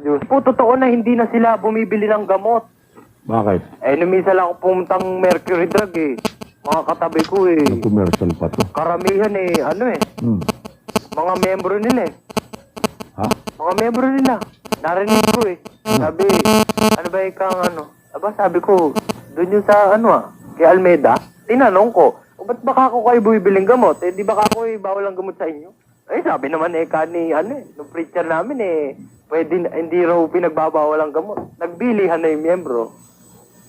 Diyos po, totoo na hindi na sila bumibili ng gamot. Bakit? Eh, nung minsan lang ako pumuntang Mercury Drug eh. Mga katabi ko eh. Commercial pa to. Karamihan eh, ano eh, Hmm. mga membro nila eh. Ha? Mga membro nila. Narinig ko eh. Sabi, ano ba ikang ano? Aba, sabi ko, doon yung sa ano ah, kay Almeda. Tinanong ko, o ba't baka ako kayo bumibiling gamot? Eh, di baka ako eh, bawal ang gamot sa inyo? Eh, sabi naman eh, kani, ano eh, nung preacher namin eh, pwede, na- hindi raw pinagbabawal ang gamot. Nagbilihan na yung miyembro.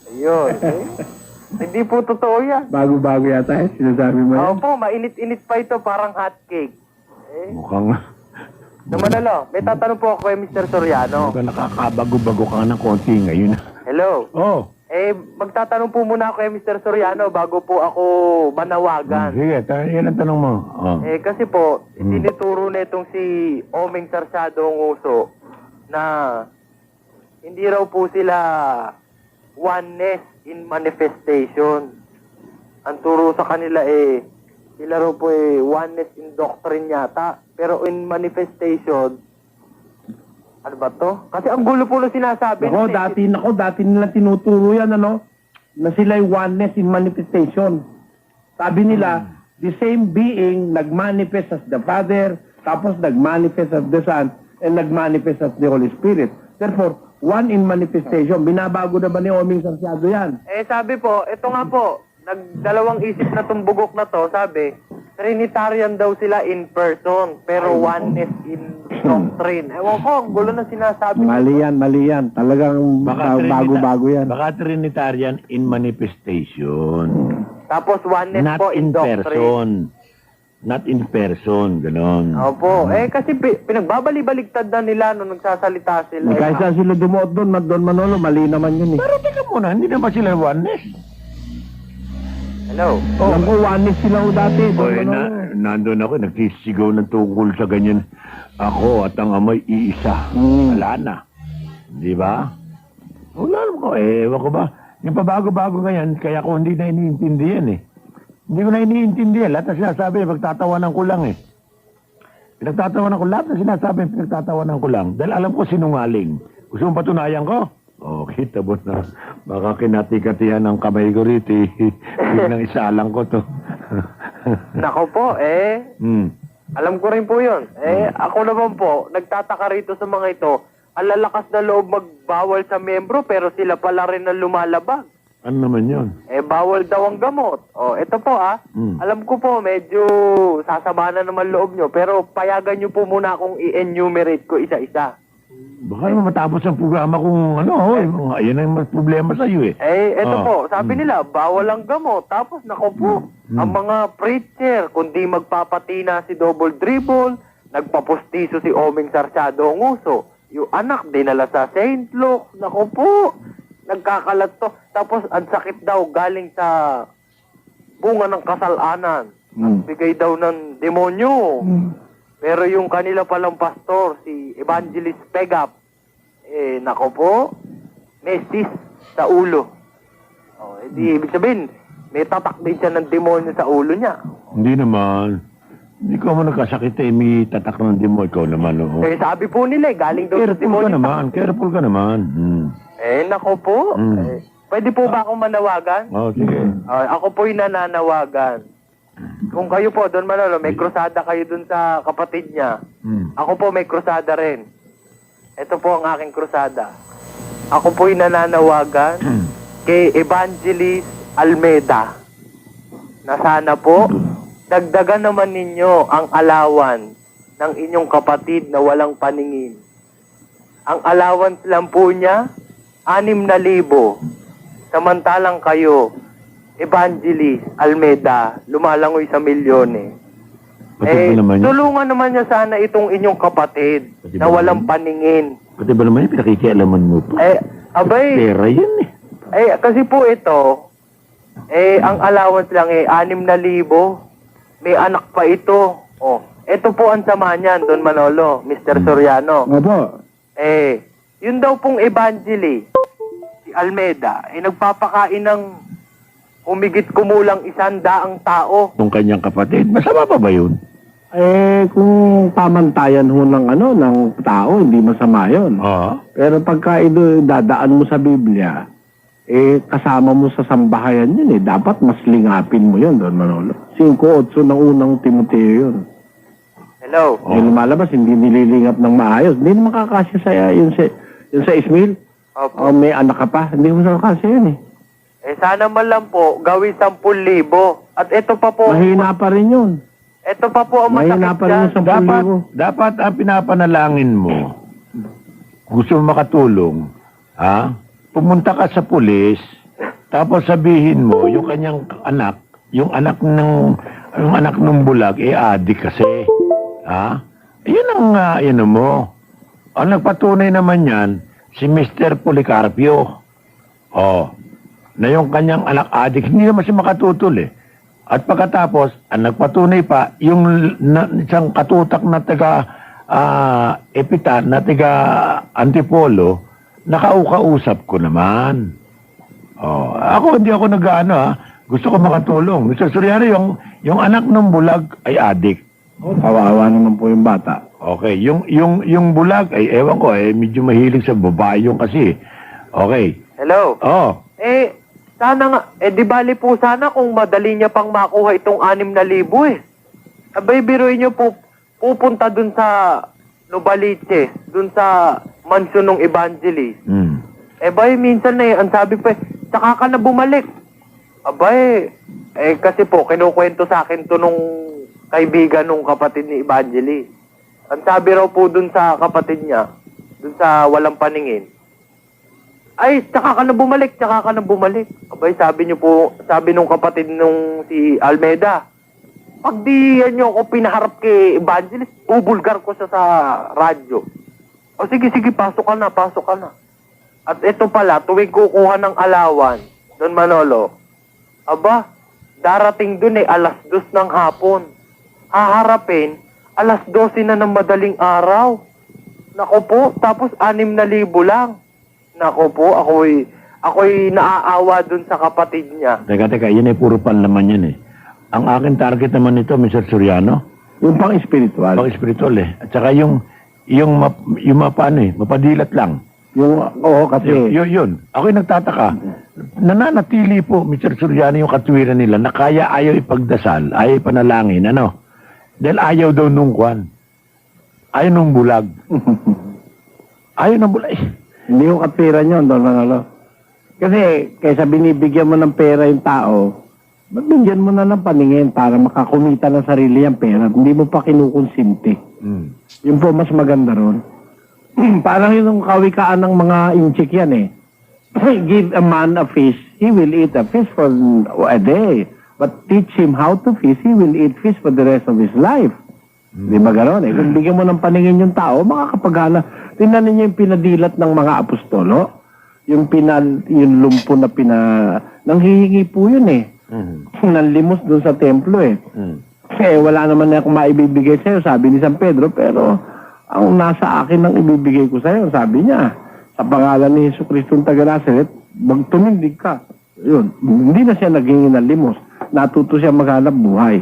Ayun. eh. hindi po totoo yan. Bago-bago yata eh, sinasabi mo yan. Opo, mainit-init pa ito, parang hot cake. Eh, Mukhang, naman ano, may tatanong po ako kay Mr. Soriano. mukhang nakakabago-bago ka ng konti ngayon. Hello. Oh, Eh, magtatanong po muna ako kay Mr. Soriano bago po ako manawagan. sige, ta- yan ang tanong mo. Oh. Eh, kasi po, Mm. tinuturo na itong si Omeng Sarsado Nguso na hindi raw po sila oneness in manifestation. Ang turo sa kanila eh, sila raw po eh oneness in doctrine yata. Pero in manifestation, ano ba to? Kasi ang gulo po na sinasabi. Nun eh. dati, nako, dati nila tinuturo yan, ano, na sila yung oneness in manifestation. Sabi nila, the same being nag-manifest as the Father, tapos nag-manifest as the Son, and nag-manifest as the Holy Spirit. Therefore, one in manifestation. Binabago na ba ni Oming Sarsiado yan? Eh sabi po, ito nga po, nagdalawang isip na tumbugok na to, sabi, Trinitarian daw sila in person, pero oneness in doctrine. Ewan ko, ang gulo na sinasabi. Mali yan, mali yan. Talagang Baka ba- bago-bago yan. Baka Trinitarian in manifestation. Tapos oneness Not po in in, doctrine. person. Not in person, ganon. Opo, eh kasi pi- pinagbabalibaligtad na nila nung nagsasalita sila. Kahit saan sila dumuot doon, Don Manolo, mali naman yun eh. Pero teka muna, hindi naman sila oneness. Hello? Alam ko, oneness sila ho dati. Don Oy, Manolo. na, nandun ako, nagsisigaw ng tungkol sa ganyan. Ako at ang amay iisa. Mm. Wala na. Di ba? Wala naman ko. Eh, ewan ko ba? Yung pabago-bago ngayon, kaya ko hindi na iniintindihan eh. Hindi ko na iniintindihan. Lahat na sinasabi, pagtatawanan ko lang eh. Pinagtatawanan ko, lahat na sinasabi, pinagtatawanan ko lang. Dahil alam ko sinungaling. Gusto mong patunayan ko? Oh, kita mo na. Baka kinati-katihan ng kamay ko rito. eh. Biglang isalang ko to. Nako po, eh, hmm. alam ko rin po yun. Eh, ako naman po, nagtataka rito sa mga ito, ang lalakas na loob magbawal sa membro, pero sila pala rin ang lumalabag. Ano naman yun? Eh, bawal daw ang gamot. O, ito po ah. Mm. Alam ko po, medyo sasama na naman loob nyo. Pero payagan nyo po muna akong i-enumerate ko isa-isa. Baka naman matapos ang programa kung ano, mga- ayan ang mas problema sa iyo eh. Eh, ito Ah. po, sabi nila, bawal ang gamot. Tapos, nako po, Mm. ang mga preacher, kundi magpapatina si Double Dribble, nagpapustiso si Omeng Sarsado Nguso, yung anak dinala sa St. Luke, nako po, nagkakalat to. Tapos, ang sakit daw galing sa bunga ng kasalanan. Mm. Bigay daw ng demonyo. Pero yung kanila palang pastor, si Evangelist Pegap, eh, nako po, cyst sa ulo. Oh, edi, ibig sabihin, may tatak din siya ng demonyo sa ulo niya. Hindi naman. Hindi ko mo nagkasakit eh, may tatak ng demo. Ikaw naman, oo. Eh, sabi po nila, eh, galing daw sa Careful ka demonyo. naman, careful ka naman. Hmm. Eh, nako po. Mm. Eh, pwede po ba akong manawagan? Oh, sige. Ah, ako po'y nananawagan. Kung kayo po, Don Manolo, may krusada kayo dun sa kapatid niya. Hmm. Ako po may krusada rin. Ito po ang aking krusada. Ako po'y nananawagan kay Evangelist Almeda na sana po dagdagan naman ninyo ang alawan ng inyong kapatid na walang paningin. Ang allowance lang po niya, anim na libo. Samantalang kayo, Evangelist Almeda, lumalangoy sa milyon eh. Pati ba naman yun? tulungan naman niya sana itong inyong kapatid Pati na ba walang naman? paningin. Pati ba naman yung pinakikialaman mo pa? Eh, abay, Pera yan eh. eh, kasi po ito, eh, ang allowance lang eh, anim na libo. May anak pa ito. Oh, ito po ang sama niyan, Don Manolo, Mr. Soriano. Opo. Eh, yun daw pong evangelist, si Almeda, eh, nagpapakain ng humigit kumulang isang daang tao. Itong kanyang kapatid, masama pa ba yun? Eh, kung pamantayan ho ng ano, ng tao, hindi masama yun. Oo. Pero pagka ito dadaan mo sa Biblia, eh, kasama mo sa sambahayan yun eh. Dapat mas lingapin mo yun, Don Manolo. 5-8 ng unang Timoteo yun. Hello? Oh. Yung lumalabas, hindi nililingap ng maayos. Hindi naman kakasya sa, yun sa, yun sa Ismail. Opo. O may anak ka pa, hindi mo sa kakasya yun eh. Eh, sana man lang po, gawin 10,000. At ito pa po, Mahina pa rin yun. ito pa po ang Mahina masakit pa rin dyan. yung sa Dapat, mo. dapat ang pinapanalangin mo, gusto mo makatulong, ha? Pumunta ka sa pulis, tapos sabihin mo, yung kanyang anak, yung anak ng, yung anak ng bulag, eh, adik kasi. Ha? Yun ang, uh, ano mo. Ang nagpatunay naman yan, si Mr. Policarpio. Oh, na yung kanyang anak adik, hindi naman siya makatutol eh. At pagkatapos, ang nagpatunay pa, yung na, isang katutak na taga ah, Epitan, na taga Antipolo, nakaukausap ko naman. Oh, ako hindi ako nag-ano ha. Gusto ko makatulong. Mr. Soriano, yung, yung anak ng bulag ay adik. Oh, kawawa naman po yung bata. Okay, yung yung yung bulag ay ewan ko eh medyo mahilig sa babae yung kasi. Okay. Hello? Oh, Eh, sana nga, eh di bali po sana kung madali niya pang makuha itong 6,000 eh. Abay, biruin niyo po, pupunta dun sa Novaliches, dun sa mansion ng evangelist. mm. Eh, bay, minsan eh, ang sabi pa, eh, saka ka na bumalik. Abay, eh, kasi po, kinukwento sa akin to nung kaibigan nung kapatid ni Evangelist. Ang sabi raw po dun sa kapatid niya, dun sa walang paningin, ay, tsaka ka na bumalik, tsaka ka na bumalik. Abay, sabi niyo po, sabi nung kapatid nung si Almeda, pag di yan niyo ako pinaharap kay Evangelist, bubulgar ko siya sa radyo. O sige, sige, pasok ka na, pasok ka na. At ito pala, tuwing kukuha ng alawan, Don Manolo, aba, darating dun eh, alas dos ng hapon. Haharapin, alas 12 na ng madaling araw. Nako po, tapos anim na libo lang. Nako po, ako'y, ako'y naaawa dun sa kapatid niya. Teka, teka, yan ay puro panlaman yan eh. Ang akin target naman nito, Mr. Soriano, Yung pang spiritual. pang spiritual eh. At saka yung, yung, map, yung mapano eh, mapadilat lang. Yung, oo, kasi, Yun, yun, yun. Ako'y nagtataka. Nananatili po, Mr. Soriano, yung katwiran nila na kaya ayaw ipagdasal, ayaw ipanalangin, ano? Dahil ayaw daw nung kwan. Ayaw nung bulag. ayaw nung bulag. Hindi yung katwiran yun, Don Manolo. Kasi, kaysa binibigyan mo ng pera yung tao, bigyan mo na ng paningin para makakumita ng sarili yung pera? Hindi mo pa kinukonsinti. mm. Yun po, mas maganda ron. Parang yung kawikaan ng mga inchik yan eh. Give a man a fish, he will eat a fish for a day. But teach him how to fish, he will eat fish for the rest of his life. Di ba gano'n eh? Kung bigyan mo ng paningin yung tao, makakapagana. Tingnan ninyo yung pinadilat ng mga apostolo. Yung pinal, yung lumpo na pina... Nanghihingi po yun eh. Mm. Nanlimos doon sa templo eh. Mm. Eh, wala naman na akong maibibigay sa'yo, sabi ni San Pedro, pero ang nasa akin ang ibibigay ko sa'yo, sabi niya, sa pangalan ni Yesu Cristo ng taga Nazaret, magtumindig ka. Yun, hindi na siya naging ng limos. Natuto siya maghanap buhay.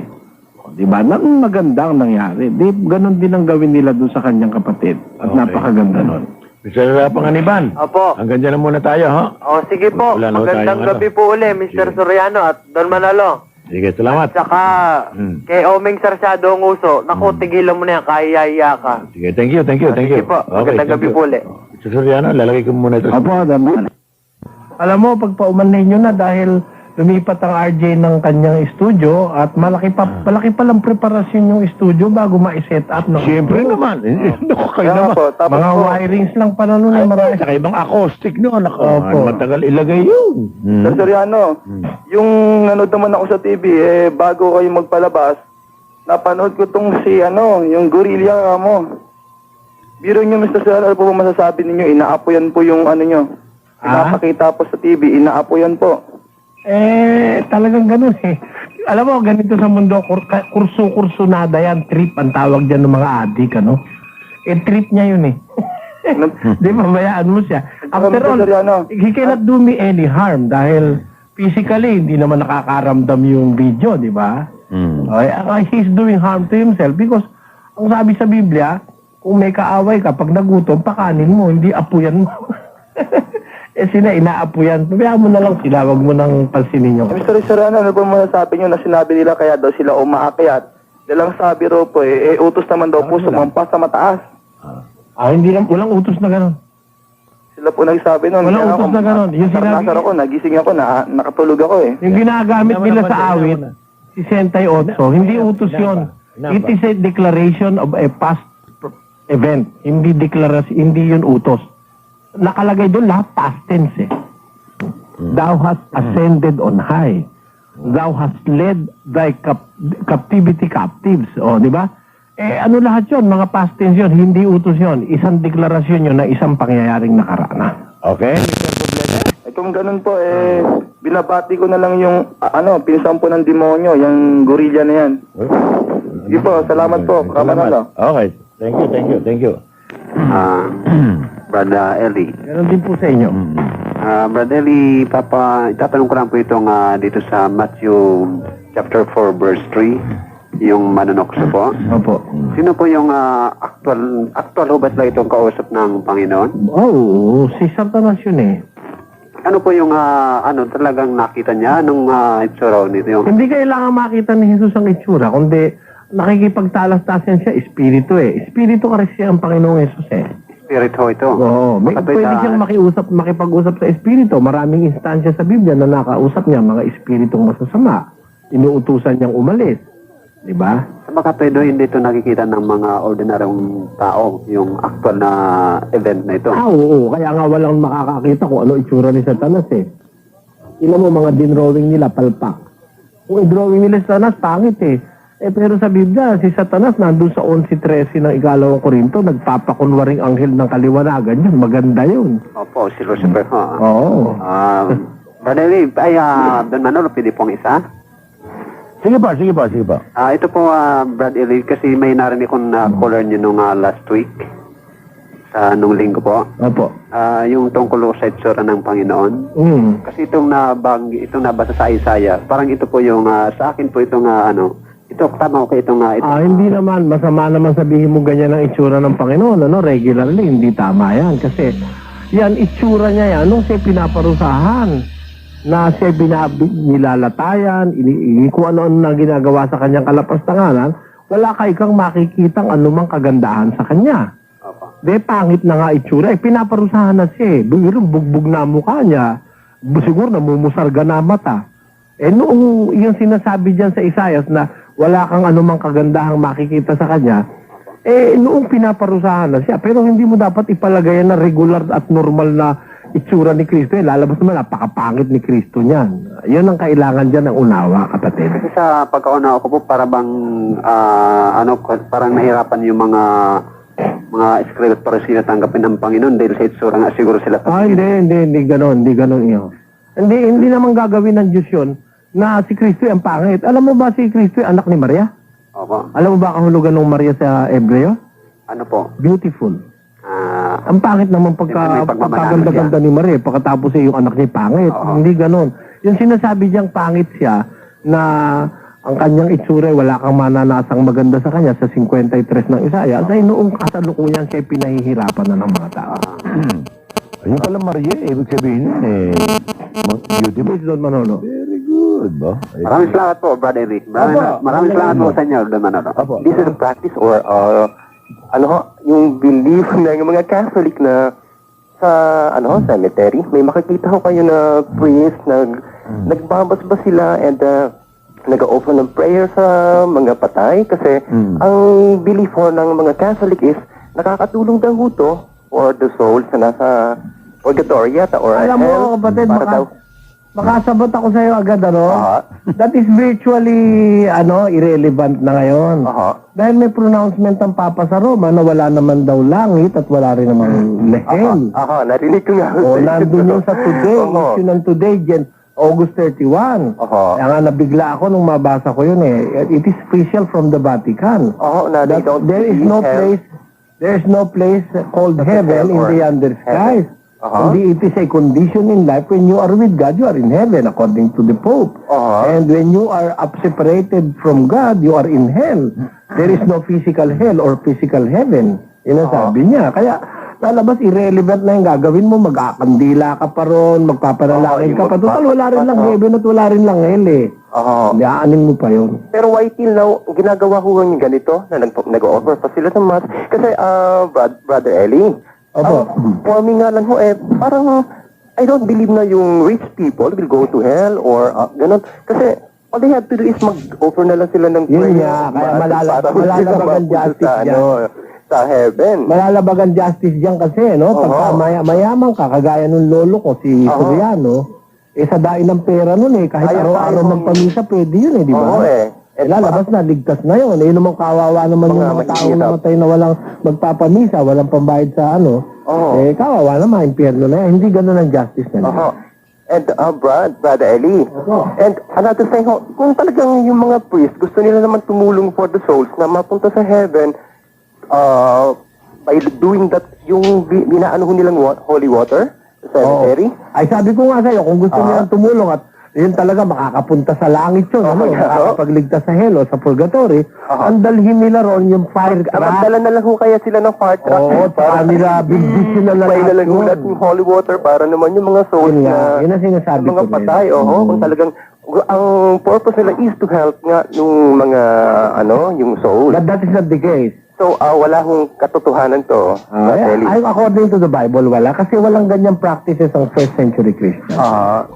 O, Di ba? Na, maganda ang nangyari. Di, ganun din ang gawin nila doon sa kanyang kapatid. At Okay. napakaganda nun. Mr. Panganiban, Opo. hanggang dyan na muna tayo, ha? O, sige po. Wala na ho Magandang tayong gabi ano. po uli, Mr. Sige. Soriano at Don Manalo. Sige, salamat. Tsaka, Mm. kay Omeng Sarsado ang uso, naku, tigilan mo na yan, kaya ka. Sige, thank you, thank you, thank you. Sige po. Magandang thank gabi you. po ulit. Mr. Soriano, lalagay ko muna ito. Apo, daman. Alam mo, pagpauman ninyo na dahil lumipat ang RJ ng kanyang studio at malaki pa malaki pa lang preparasyon yung studio bago ma-set up ng Siyempre naman. Eh, Naku, kayo Kaya naman. po, tapos mga po, wirings lang pala Ay, eh, marami. saka ibang acoustic no. Naku, Opo. matagal ilagay yun. Hmm. Sir Soriano, yung nanood naman ako sa TV, eh, bago kayo magpalabas, napanood ko tong si, ano, yung gorilla mo. Biro nyo, Mr. Soriano, ano po ba masasabi ninyo? Inaapoyan po yung, ano nyo. Ah? Pinapakita po sa TV, inaapoyan po. Eh, talagang ganun eh. Alam mo, ganito sa mundo, kur- ka- kurso-kursunada yan, trip ang tawag dyan ng mga adik, ano? Eh, trip niya yun eh. Ano- Di ba, bayaan mo siya. After all, Soriano, he cannot do me any harm dahil physically, hindi naman nakakaramdam yung video, di ba? Hmm. Ay, ay, he's doing harm to himself because ang sabi sa Biblia, kung may kaaway ka, pag nagutom, pakanin mo, hindi apuyan mo. eh sila, inaapuyan. Pabayaan mo na lang sila, wag mo nang pansinin yung... Mr. Serrano, ano po masasabi nyo na sinabi nila kaya daw sila umaakyat? Dalang sabi raw po eh, eh utos naman daw po sumampas sa mataas. Ah, hindi lang, walang utos na gano'n. Sila po nagsabi nun. Walang utos ako, na ganun. Yung sinabi- nakasar ako, nagising ako, na, nakatulog ako eh. Yung ginagamit nila sa awit, 68, hindi utos yon. It is a declaration of a past pr- event. Hindi deklarasyon, hindi yun utos. Nakalagay doon lahat past tense eh. Thou hast ascended on high. Thou hast led thy cap- captivity captives. O, di ba? Eh, ano lahat yon Mga past tense yun. Hindi utos yon Isang deklarasyon yun na isang pangyayaring nakaraan. Okay, kung ganun po, eh, binabati ko na lang yung, ah, ano, pinsan po ng demonyo, yung gorilla na yan. Sige po, salamat po. Kamanalo. Okay, thank you, thank you, thank you. Ah, Uh, Eli. Ganon din po sa inyo. Ah, Brad Eli, papa, itatanong ko lang po itong ah, dito sa Matthew chapter 4 verse 3, yung manunokso po. Opo. Sino po yung ah, actual actual hubat lang itong kausap ng Panginoon? Oo, si Satanas yun eh. Ano po yung ah, ano talagang nakita niya nung uh, itsura nito yung Hindi kailangan makita ni Jesus ang itsura, kundi nakikipagtalas-tasan siya, espiritu eh. Espiritu kasi ang Panginoong Jesus eh. Spirit ho ito? Oo, may, Makatoy pwede sa- siyang makiusap, makipag-usap sa espiritu. Maraming instansya sa Biblia na nakausap niya mga espiritong masasama. Inuutusan niyang umalis. Di ba? Sa makatoy do, hindi ito nakikita ng mga ordinaryong tao, yung actual na event na ito. Ah, oo. Kaya nga walang makakakita kung ano itsura ni Satanas eh. Ilan mo mga dinrawing nila, palpak. Kung i-drawing nila si Satanas, pangit eh. Eh pero sa Biblia, si Satanas nandun sa 11.13 ng ikalawang Korinto, nagpapakunwaring anghel ng kaliwanagan yun. Maganda yun. Opo, si Lucifer ho. Oo. Ah, Brad Eli, ay, ah, Don Manolo, pwede pong isa? Sige pa, sige pa, sige pa. Ah, ito po, ah, Brad Eli, kasi may narinig kong na caller niyo nung ah, last week, sa nung linggo po. Opo. Ah, yung tungkol sa itsura ng Panginoon. Mm. Kasi itong nabang, itong nabasa sa Isaiah, parang ito po yung, ah, sa akin po itong, ah, ano, ito, tama ko itong, ah, ito. Ah, hindi naman. Masama naman sabihin mo ganyan ang itsura ng Panginoon. Ano? Regularly, hindi tama yan. Kasi yan, itsura niya yan nung siya pinaparusahan na siya binab- nilalatayan, ini, kung ano-ano na ginagawa sa kanyang kalapastanganan, wala ka ikang makikitang anumang kagandahan sa kanya. Opo. De, pangit na nga itsura. Eh, pinaparusahan na siya eh. Biro, bugbog na mukha niya. Siguro namumusarga na mata. Eh, noong yung sinasabi diyan sa Isayas na wala kang anumang kagandahang makikita sa kanya, eh, noong pinaparusahan na siya. Pero hindi mo dapat ipalagay na regular at normal na itsura ni Kristo. Eh, lalabas naman, napakapangit ni Kristo niyan. Yan ang kailangan dyan ng unawa, kapatid. Kasi sa pagkauna ko po, para bang, ah, ano, parang nahirapan yung mga, mga script para sila tanggapin ng Panginoon dahil sa itsura nga siguro sila. Ah, hindi, hindi, hindi ganon, hindi ganon iyo. Hindi, hindi naman gagawin ng Diyos yun na si Kristo ay ang pangit. Alam mo ba si Kristo ay anak ni Maria? Opo. Alam mo ba kahulugan ng Maria sa Hebreo? Ano po? Beautiful. Ah, Ang pangit naman pagka, may pagkaganda-ganda ni Maria, pagkatapos ay yung anak niya pangit. Oo. Hindi ganon. Yung sinasabi niyang pangit siya na ang kanyang itsura ay wala kang mananasang maganda sa kanya sa 53 ng Isaya ay noong kasalukuyan siya ay pinahihirapan na ng mga tao. Ayun pala Maria, eh, ibig sabihin yun eh. ma- Beautiful. Please Manolo. Good? Eh, maraming salamat po, Brother Eric. Maraming, Opo. maraming salamat po sa inyo. Apo. This is a practice or uh, ano ho, yung belief ng mga Catholic na sa ano cemetery, may makikita ko kayo na priest nag nagbabasbas sila and uh, nag-offer ng prayer sa mga patay kasi Mm. ang belief ho ng mga Catholic is nakakatulong daw ho to or the souls na nasa purgatory yata or Alam mo, hell, kapatid, para baka, daw makasabot ako sa'yo agad, ano? Aha. That is virtually, ano, irrelevant na ngayon. Aha. Dahil may pronouncement ng Papa sa Roma na wala naman daw langit at wala rin namang lehel. Aha, narinig ko nga. O, nandun yun sa today, Oo. issue ng today, Jan, August 31. Aha. Kaya nga nabigla ako nung mabasa ko yun eh. It is official from the Vatican. Oo, na they That don't there is no hell. place, there is no place called heaven in or the under skies. Aha. Hindi it is a condition in life when you are with God, you are in heaven according to the Pope. Aha. And when you are up separated from God, you are in hell. There is no physical hell or physical heaven. Yun ang sabi niya. Kaya lalabas irrelevant na yung gagawin mo, mag-akandila ka pa ron, magpapanalangin ka pa. Total, wala rin lang heaven at wala rin lang hell eh. Oo. Hindi, aanin mo pa yun. Pero why till now, ginagawa ko yung ganito, na nag- nag-offer pa sila ng mask. Kasi, Brad, Brother Ellie, Opo. ang for me nga lang ho, eh, parang, I don't believe na yung rich people will go to hell or uh, ganun. Kasi, all they have to do is mag-offer na lang sila ng Yun prayer, nga, kaya mask, malala- para malalabag sila mapunta justice sa, ano, sa heaven. Malalabag ang justice diyan kasi, no? Pagka Oo. maya, mayaman ka, kagaya nung lolo ko, si Oo. Soriano, eh sa dain ng pera nun eh, kahit Kaya araw-araw tayo- magpamisa, pwede yun eh, di ba? Oo eh. Eh, lalabas na, ligtas na yun. Eh, naman kawawa naman yung Mga mga taong mahihirap. namatay na walang magpapamisa, walang pambayad sa ano. Oo. Eh, kawawa naman, impyerno na yan. Hindi ganun ang justice na Aha. And uh, Brad, Brother. Opo. And another thing, ho, kung talagang yung mga priest gusto nila naman tumulong for the souls na mapunta sa heaven, uh, by doing that, yung bi- binaano ho nilang wa- holy water, sa cemetery, Ay, sabi ko nga sa'yo, kung gusto Ah. nilang tumulong at yun talaga makakapunta sa langit yun, ano, Oo, nga, makakapagligtas sa hell o sa purgatory, Aha. ang dalhin nila ron yung fire truck. magdala na lang ho kaya sila ng fire truck. Oo, para nila bigbisin na May lang yun. natin yung holy water para naman yung mga Yun nga, na yun ang sinasabi mga ko rin. patay. Oo, kung talagang ang purpose nila is to help nga yung mga ano, yung souls. But that is not the case. So, ah, wala hong katotohanan to, Ellie. ay, according to the Bible, wala. Kasi walang ganyang practices ang first century Christian. Ah.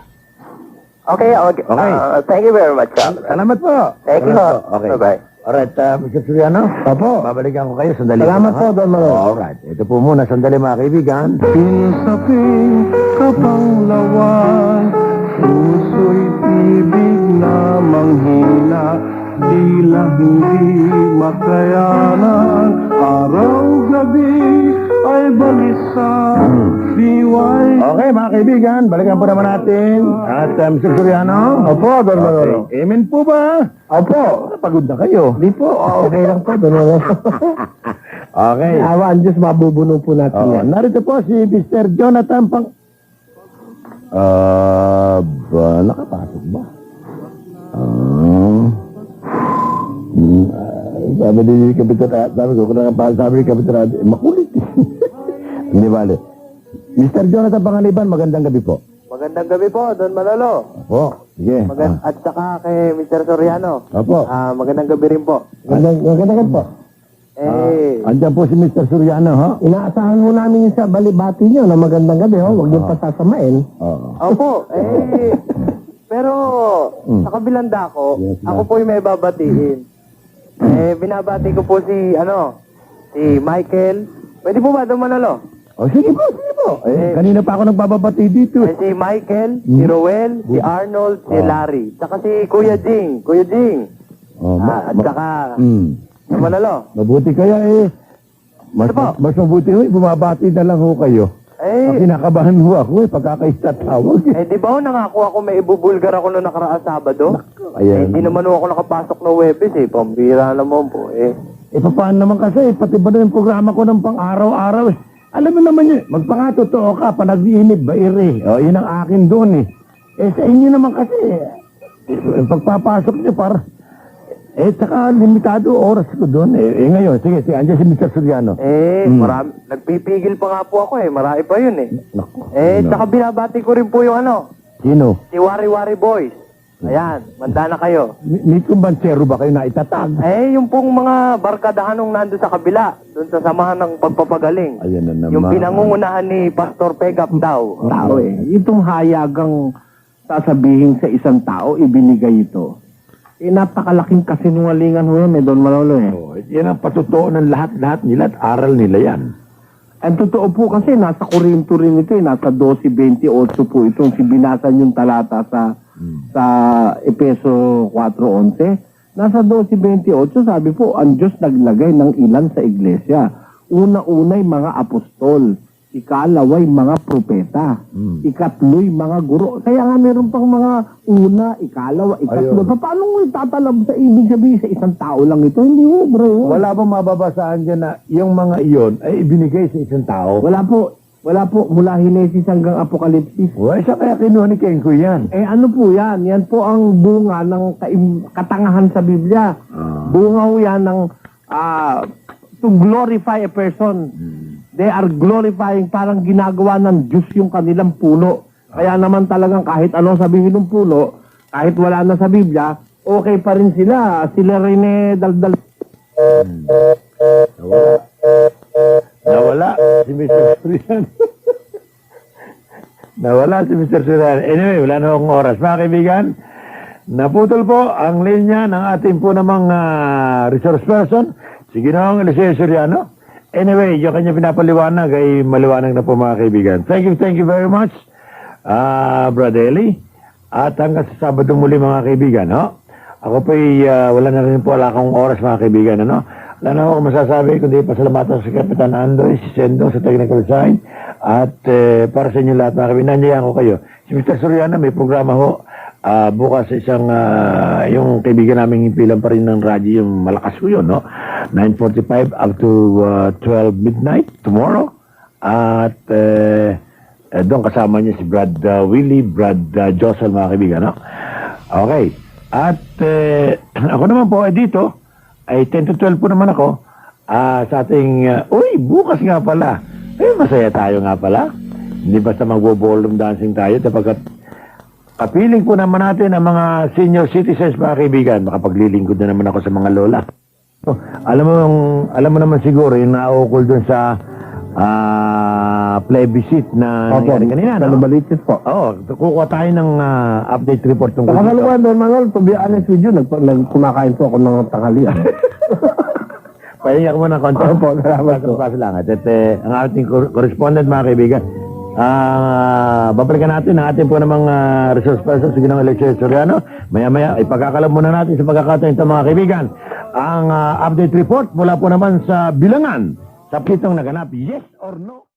Okay, okay. Okay. Ah, thank you very much, Sam. Salamat po. Thank you, Salamat po. Okay. Bye-bye. Alright, uh, Mr. Suriano. Opo. Babalikan ko kayo. Sandali. Salamat po? Don Manuel. Alright. Ito po muna. Sandali mga kaibigan. Pinasaping kapanglawan, puso'y tibig na manghina, tila hindi makayanan, araw-gabi ay balisa, diway. Okay, mga kaibigan. Balikan po naman natin. At uh, Mr. Suriano. Opo, Manuel. Okay. Amen po ba? Opo. Pagod na kayo. Di po, okay lang po, Manuel. Okay. Awa ang Diyos, mabubuno po natin Oo, yan. narito po si Mr. Jonathan Pang... Ah, ba, nakapasok ba? Ah. Ah, sabi ni Kapitan, sabi ko, kung nakapasok, sabi ni Kapitan, eh, makulit. Hindi bale. Mr. Jonathan Pangaliban, magandang gabi po. Magandang gabi po, Don Manolo. Opo, sige. Magand At saka kay Mr. Soriano. Ah, Opo. Ah, magandang gabi rin po. Magandang, magandang po. Eh, Andyan po si Mr. Suriano, ha? Inaasahan mo namin yung sa balibati nyo na magandang gabi, ho. Huwag niyo pasasamain. Oo. opo, eh, pero Hmm. sa kabilang dako, Yes, ako po yung may babatiin. Eh, binabati ko po si, ano, si Michael. Pwede po ba, Don Manolo? O, sige po, sige po. Eh, Eh, kanina pa ako nagbababati dito. Eh, si Michael, si Roel, si Arnold, si Oh. Larry. Saka si Kuya Jing. Kuya Jing. Oh, Ah, at saka, hmm. Don Manolo. Mabuti kaya eh. Mas, Ano po? mas mabuti ho, eh, bumabati na lang ho kayo. Ang Eh, kinakabahan ho ako eh, pagkakaista tawag eh. eh, di ba ho nangako ako may ibubulgar ako noong nakaraang Sabado? Eh, Ayan. hindi naman ho ako nakapasok ng Webis eh. Pambira naman po eh. Eh, paano naman kasi, pati ba na yung programa ko ng pang-araw-araw eh. Alam mo naman yun, magpakatotoo ka, pa nag-iinib, baire. O, yun ang akin doon eh. Eh, sa inyo naman kasi, eh, pagpapasok niyo para, eh, tsaka limitado oras ko doon eh. Eh, ngayon, sige, sige, andyan si Mr. Suriano. Eh, Hmm. marami, nagpipigil pa nga po ako eh. Marami pa yun eh. Naku, Eh, ano? tsaka binabati ko rin po yung ano, Sino? si Wari Wari Boys. Ayan, manda na kayo. May, kumbansero ba kayo na itatag? Eh, yung pong mga barkadahan nung nando sa kabila, doon sa samahan ng pagpapagaling. Ayan na naman. Yung pinangungunahan ni Pastor Pegap daw. Tao eh. Itong hayagang sasabihin sa isang tao, ibinigay ito. Eh, napakalaking kasinungalingan ho yan eh, Don Manolo eh. Oh, yan ang patutuo ng lahat-lahat nila at aral nila yan. Ang totoo po kasi, nasa Korinto rin ito eh, nasa 12.28 po itong si binasan yung talata sa sa Epeso 4.11. Nasa 12.28, sabi po, ang Diyos naglagay ng ilan sa iglesia. Una-unay mga apostol, ikalaway mga propeta, Mm. ikatloy mga guro. Kaya nga meron pang mga una, ikalawa, ikatlo. Pa- Paano mo itatalab sa ibig sabihin sa isang tao lang ito? Hindi mo, bro. Wala bang mababasaan dyan na yung mga iyon ay ibinigay sa isang tao? Wala po. Wala po, mula Hinesis hanggang Apokalipsis. Uy, sa kaya kinuha ni Kenko yan? Eh ano po yan? Yan po ang bunga ng kaim- katangahan sa Biblia. Ah. Bunga ho yan ng ah, to glorify a person. They are glorifying, parang ginagawa ng Diyos yung kanilang puno. Kaya naman talagang kahit ano sabihin ng puno, kahit wala na sa Biblia, okay pa rin sila. Sila rin eh, daldal. Nawala. Si Mr. Surian. Nawala si Mr. Surian. Anyway, wala na akong oras. Mga kaibigan, naputol po ang linya ng ating po namang ah, resource person, si Ginoong Eliseo Suriano. Anyway, yung kanya pinapaliwanag ay maliwanag na po mga kaibigan. Thank you, thank you very much, ah Brother Eli. At hanggang sa Sabado muli mga kaibigan, no? Ako po ay ah, wala na rin po wala akong oras mga kaibigan, ano? Wala na akong masasabi kundi pasalamatan sa Kapitan Andoy, si Sendo sa technical side at eh, para sa inyo lahat mga nandiyan ko kayo. Si Mr. Soriano may programa ho ah, bukas sa isang ah, yung kaibigan namin impilan pa rin ng radyo yung malakas ko yun, no? 9.45 up to ah, 12 midnight tomorrow. At eh, eh, doon kasama niya si Brad uh, Willie, Brad uh, Josel, mga kaibigan, no? Okay. At eh, ako naman po ay dito, ay 10 to 12 po naman ako, ah, sa ating, uh, uy, bukas nga pala. Eh, masaya tayo nga pala. Hindi basta magbo-ballroom dancing tayo, sapagkat kapiling po naman natin ang mga senior citizens, mga kaibigan. Makapaglilingkod na naman ako sa mga lola. Oh, alam mo, alam mo naman siguro, yung naukol dun sa ah plebiscite na nangyari kanina, Sa no? Lumalitis po. Oo, kukuha tayo ng ah, update report tungkol Sa dito. kakaluan doon, Manol, to be honest with you, nag, nag kumakain po ako ng tanghalian. Pahinga ko muna ng konti. Opo, salamat po. Lang. At eh, ang ating cor- correspondent, mga kaibigan, ah babalikan natin ang ating po namang ah, resource person, sige ng Alexia Soriano. Maya-maya, ipagkakalam muna natin sa pagkakataon ito, mga kaibigan, ang ah, update report mula po naman sa bilangan sa pitong naganap, yes or no?